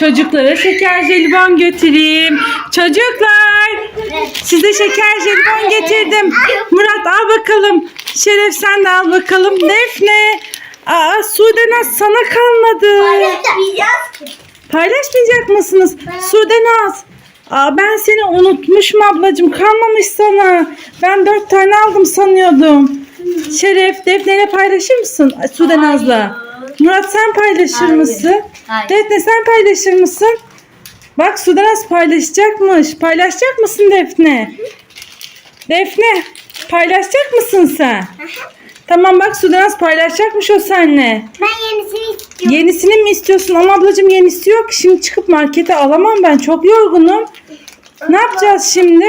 Çocuklara şeker jelibon götüreyim. Çocuklar size şeker jelibon getirdim. Murat al bakalım. Şeref sen de al bakalım. Defne. Aa Sudenaz sana kalmadı. Paylaşmayacak mısınız? Sudenaz. Aa ben seni unutmuşum ablacığım. Kalmamış sana. Ben dört tane aldım sanıyordum. Şeref Defne'yle paylaşır mısın? Sudenaz'la. Murat sen paylaşır Hayır. mısın? Hayır. Defne sen paylaşır mısın? Bak Sudenaz paylaşacakmış. Paylaşacak mısın Defne? Defne paylaşacak mısın sen? Tamam bak Sudenaz paylaşacakmış o seninle. Ben yenisini istiyorum. Yenisini mi istiyorsun? Ama ablacığım yenisi yok. Şimdi çıkıp markete alamam ben. Çok yorgunum. Ne yapacağız şimdi?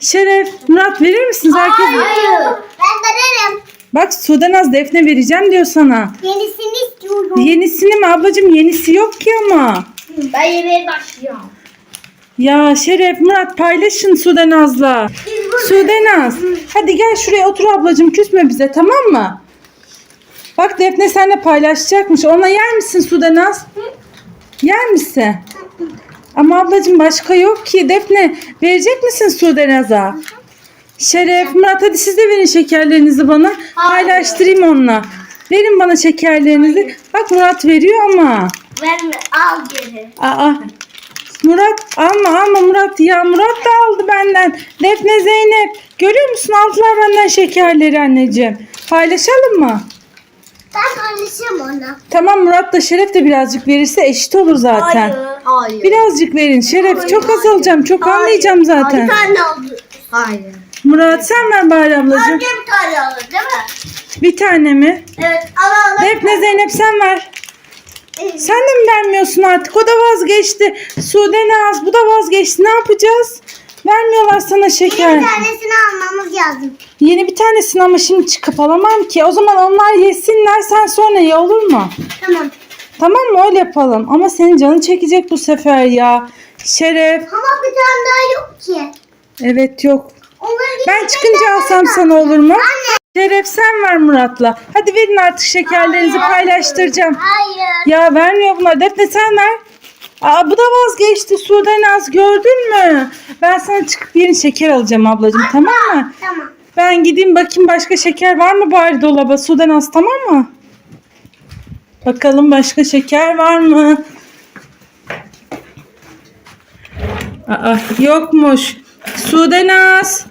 Şeref, Murat verir misiniz herkes? Ben veririm. Bak Sudenaz Defne vereceğim diyor sana. Yenisini istiyorum. Yenisini mi ablacığım? Yenisi yok ki ama. Ben yemeğe başlıyorum. Ya Şeref, Murat paylaşın Sudenaz'la. Sudenaz. Hadi gel şuraya otur ablacığım. Küsme bize tamam mı? Bak Defne seninle paylaşacakmış. Ona yer misin Sudenaz? Yer misin? Ama ablacığım başka yok ki. Defne verecek misin Sudenaz'a? Şeref, Murat hadi siz de verin şekerlerinizi bana. Paylaştırayım onunla. Verin bana şekerlerinizi. Bak Murat veriyor ama. Verme al geri. Aa. Murat alma alma Murat ya Murat da aldı benden. Defne Zeynep görüyor musun aldılar benden şekerleri anneciğim. Paylaşalım mı? Ben paylaşırım onu. Tamam Murat da Şeref de birazcık verirse eşit olur zaten. Hayır. Birazcık verin Şeref çok az alacağım çok almayacağım zaten. Bir tane oldu. Hayır. Murat sen ver bari ablacığım. Önce bir tane alır değil mi? Bir tane mi? Evet al al. Defne Zeynep sen ver. Sen de mi vermiyorsun artık? O da vazgeçti. Sude Naz bu da vazgeçti. Ne yapacağız? Vermiyorlar sana şeker. Bir tanesini almamız lazım. Yeni bir tanesini ama şimdi çıkıp alamam ki. O zaman onlar yesinler sen sonra ye olur mu? Tamam. Tamam mı öyle yapalım. Ama senin canın çekecek bu sefer ya. Şeref. Ama bir tane daha yok ki. Evet yok. Ben çıkınca alsam sana olur mu? Şeref sen ver Murat'la. Hadi verin artık şekerlerinizi paylaştıracağım. Hayır. Ya vermiyor bunlar. Defne sen ver. Aa bu da vazgeçti. Sudan az gördün mü? Ben sana çıkıp yeni şeker alacağım ablacığım tamam mı? Tamam. Ben gideyim bakayım başka şeker var mı bari dolaba? Sudan az tamam mı? Bakalım başka şeker var mı? Aa, yokmuş. Sudenaz.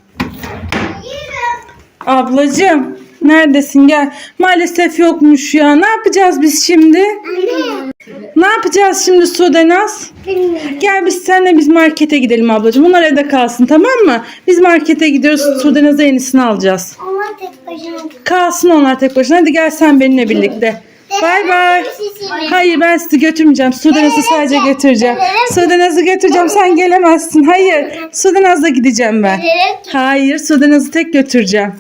Ablacığım neredesin gel. Maalesef yokmuş ya. Ne yapacağız biz şimdi? Anne. Ne yapacağız şimdi Sudenaz? Bilmiyorum. Gel biz seninle biz markete gidelim ablacığım. Onlar evde kalsın tamam mı? Biz markete gidiyoruz. Sudenaz'a yenisini alacağız. Onlar tek başına. Kalsın onlar tek başına. Hadi gel sen benimle birlikte. Bay bay. Hayır ben sizi götürmeyeceğim. Sudenaz'ı sadece götüreceğim. Sudenaz'ı götüreceğim. Sen gelemezsin. Hayır. Sudenaz'la gideceğim ben. Hayır Sudenaz'ı tek götüreceğim.